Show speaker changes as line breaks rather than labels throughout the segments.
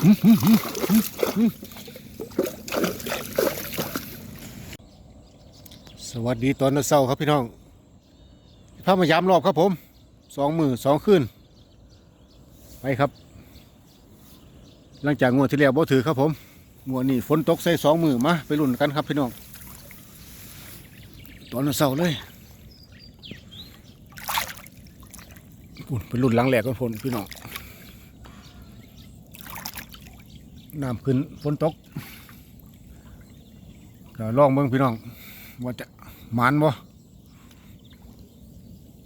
สวัสดีตอนเช้าครับพี่น้องพามายามรอบครับผมสองมือสองคืนไปครับ หลังจากงวดที่แล้วบ่ถือครับผมงวดนี้ฝนตกใส่สองมือมาไปรุ่นกันครับพี่น้องตอนเช้าเลยปุ่นไปรุ่นหลังแหลกกันฝนพี่น้อง น้ำขึ้นฝนตกก็ลองเบิ่งพี่น้อง ว่าจะหมานบ่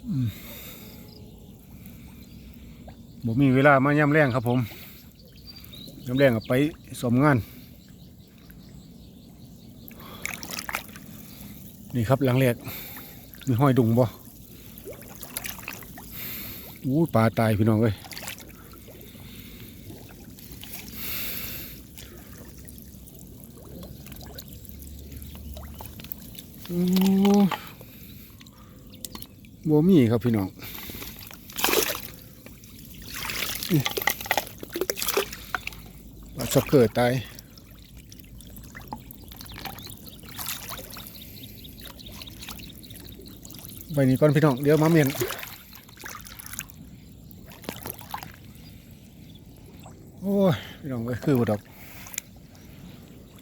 อืมมีเวลามาย่ำแรงครับผมย่ำแรงก็ไปสมงาน นี่ครับหลังแรกมีห้อยดุงบ่อู้ปลาตายพี่น้องเอ้ย บ่มีครับพี่น้องปลาช็อกเกอร์ตายใบนี้ก่อนพี่น้อง เดี๋ยวมาเมียนโอ้ย พี่น้องก็คือบดอก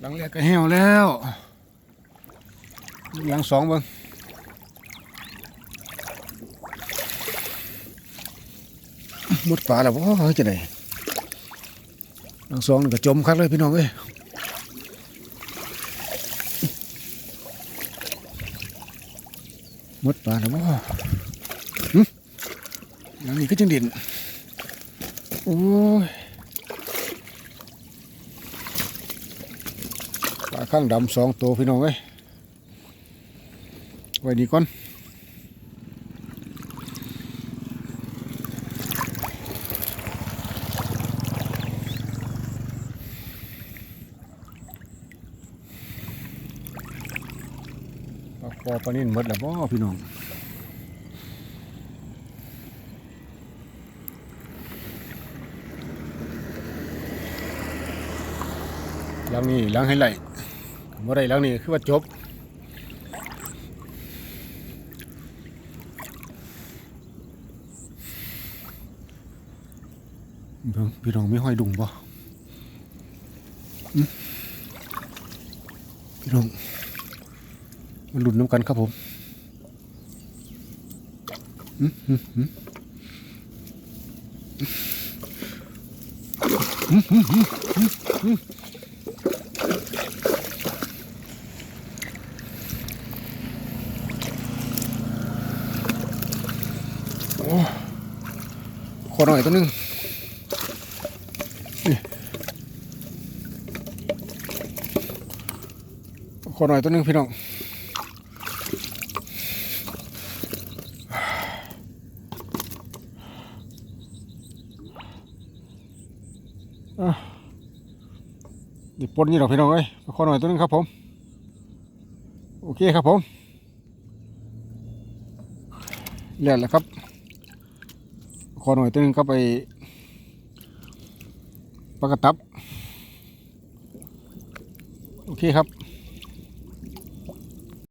หลังแรกก็แห้วแล้ว หลังสองเบิ่งหมดป่าแล้วว้าจะได้หลังสองนี่ก็จมคักเลยพี่น้องเอ้ยหมดปลาแล้วบ่หึหลังนี้ก็จังด่นโอ้ยปลาข้างดำสองตัวพี่น้องเอ้ย ไว้ดีก่อนปลาคอปลานิ่นหมดแล้วบ่พี่น้องหลังนี้หลังให้ไหลบ่ได้หลังนี้คือว่าจบ เบิ่ง พี่น้องไมีห้อยดุงบ่อื้อพี่น้องมาลุ้นน้ำกันครับผมอื้อหือหืออื้อหือหือหือหือโอ้ขอหน่อยตัวนึง ขอหน่อยตัวนึงพี่น้องอะนี่ปนนี่หรอกพี่น้องเอ้ยขอหน่อยตัวนึงครับผม โอเคครับผมเรียนแล้วครับ ขอหน่อยตัวนึงก็ไป ปลากระตับ โอเคครับ